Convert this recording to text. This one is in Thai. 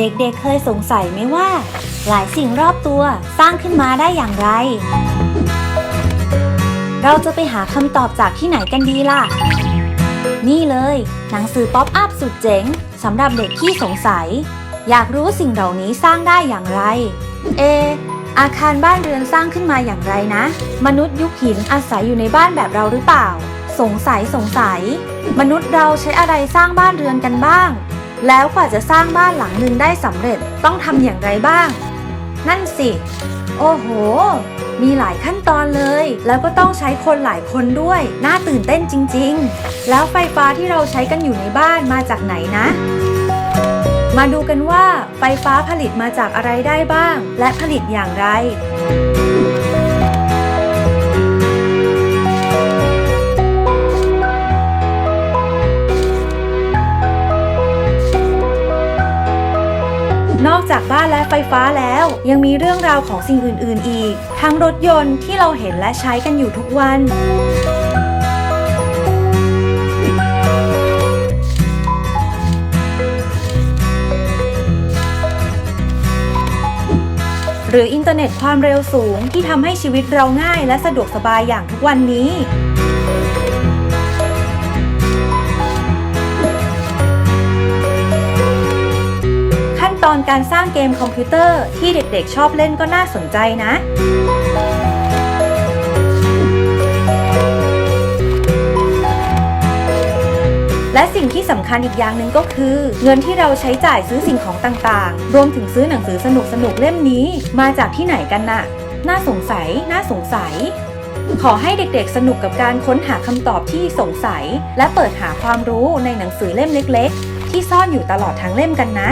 เด็กๆเคยสงสัยไหมว่า หลายสิ่งรอบตัวสร้างขึ้นมาได้อย่างไร เราจะไปหาคำตอบจากที่ไหนกันดีล่ะ นี่เลย หนังสือป๊อปอัพสุดเจ๋งสำหรับเด็กที่สงสัย อยากรู้สิ่งเหล่านี้สร้างได้อย่างไร เอ อาคารบ้านเรือนสร้างขึ้นมาอย่างไรนะ มนุษย์ยุคหินอาศัยอยู่ในบ้านแบบเราหรือเปล่า สงสัยสงสัย มนุษย์เราใช้อะไรสร้างบ้านเรือนกันบ้าง แล้วกว่าจะสร้างบ้านหลังหนึ่งได้สำเร็จต้องทำอย่างไรบ้าง นั่นสิ โอ้โห มีหลายขั้นตอนเลย แล้วก็ต้องใช้คนหลายคนด้วย น่าตื่นเต้นจริง ๆ แล้วไฟฟ้าที่เราใช้กันอยู่ในบ้านมาจากไหนนะ มาดูกันว่าไฟฟ้าผลิตมาจากอะไรได้บ้าง และผลิตอย่างไร จากบ้านและไฟฟ้าแล้ว ยังมีเรื่องราวของสิ่งอื่น ๆ อีก ทั้งรถยนต์ที่เราเห็นและใช้กันอยู่ทุกวันหรืออินเทอร์เน็ตความเร็วสูงที่ทำให้ชีวิตเราง่ายและสะดวกสบายอย่างทุกวันนี้ อนการสร้างเกมคอมพิวเตอร์ที่เด็กๆชอบเล่นก็น่าสนใจนะ และสิ่งที่สำคัญอีกอย่างหนึ่งก็คือ เงินที่เราใช้จ่ายซื้อสิ่งของต่างๆ รวมถึงซื้อหนังสือสนุกๆเล่มนี้ มาจากที่ไหนกันน่ะ น่าสงสัย น่าสงสัยขอให้เด็กๆ สนุกกับการค้นหาคำตอบที่สงสัย และเปิดหาความรู้ในหนังสือเล่มเล็กๆ ที่ซ่อนอยู่ตลอดทั้งเล่มกันนะ